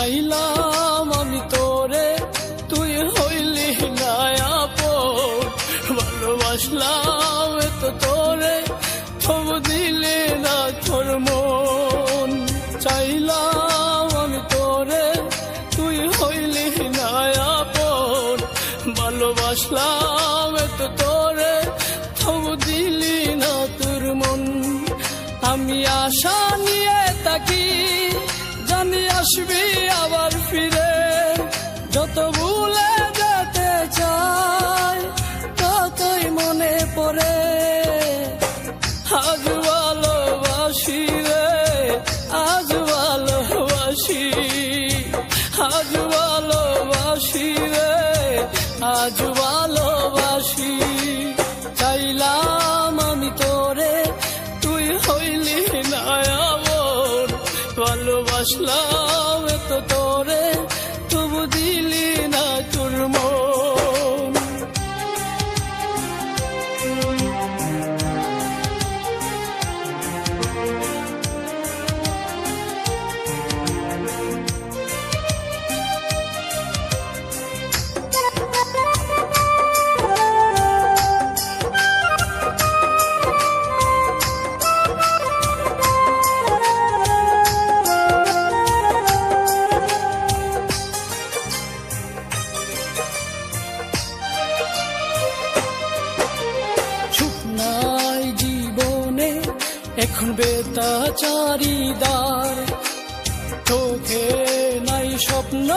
চাইলাম আমি তোরে, তুই হইলি না আপন ভালোবাসলাম তো তোরে থব দিলে না তোর মন। চাইলাম আমি তোরে, তুই হইলি না আপন ভালোবাসলাম তো তোরে থব দিলি না তোর মন। আমি আশা নিয়ে তাকি আসবি আবার ফিরে। যত ভুলে যেতে চাই, ততই মনে পড়ে। আজ ভালোবাসি রে, আজ ভালোবাসি। আজ ভালোবাসি রে, আজ ভালোবাসি। চাইলাম আমি তোরে, তুই হইলি না আমর ভালোবাসলাম তোরে এখন বেতা চারিদার চোখে নাই স্বপ্ন,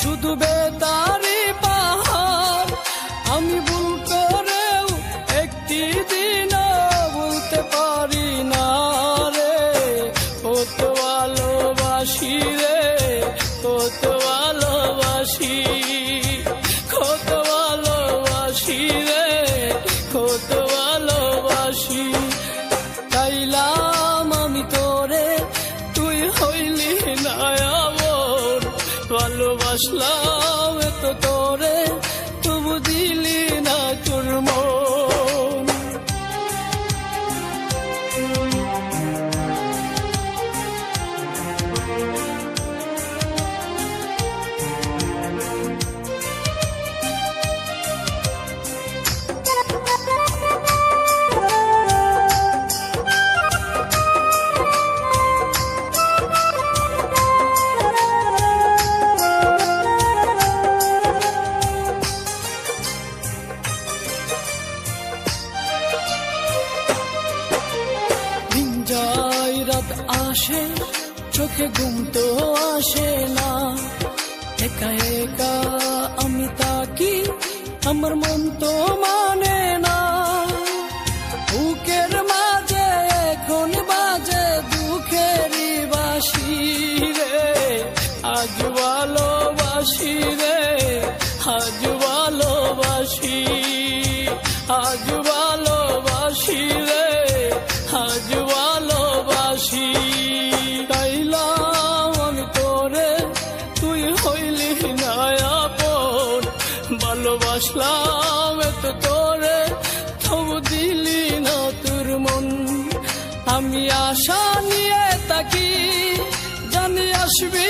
শুধু বেতারি পাহাড়। আমি ভুল করেও একটি দিন বলতে পারি না রে। কত ভালোবাসি রে, কত ভালোবাসলাম এত তোরে তবু দিলি না তোর মন। আসে, চোখে ঘুম তো আসে না। একা একা আমি তাকি আমার মন তো মানে না। বুকের মাঝে এখন বাজে দুঃখেরই বাসি রে। আজ ভালোবাসি রে, আজ ভালোবাসি। আমি আশা নিয়ে তাকি জানি আসবি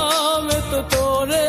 নাম তো তোরে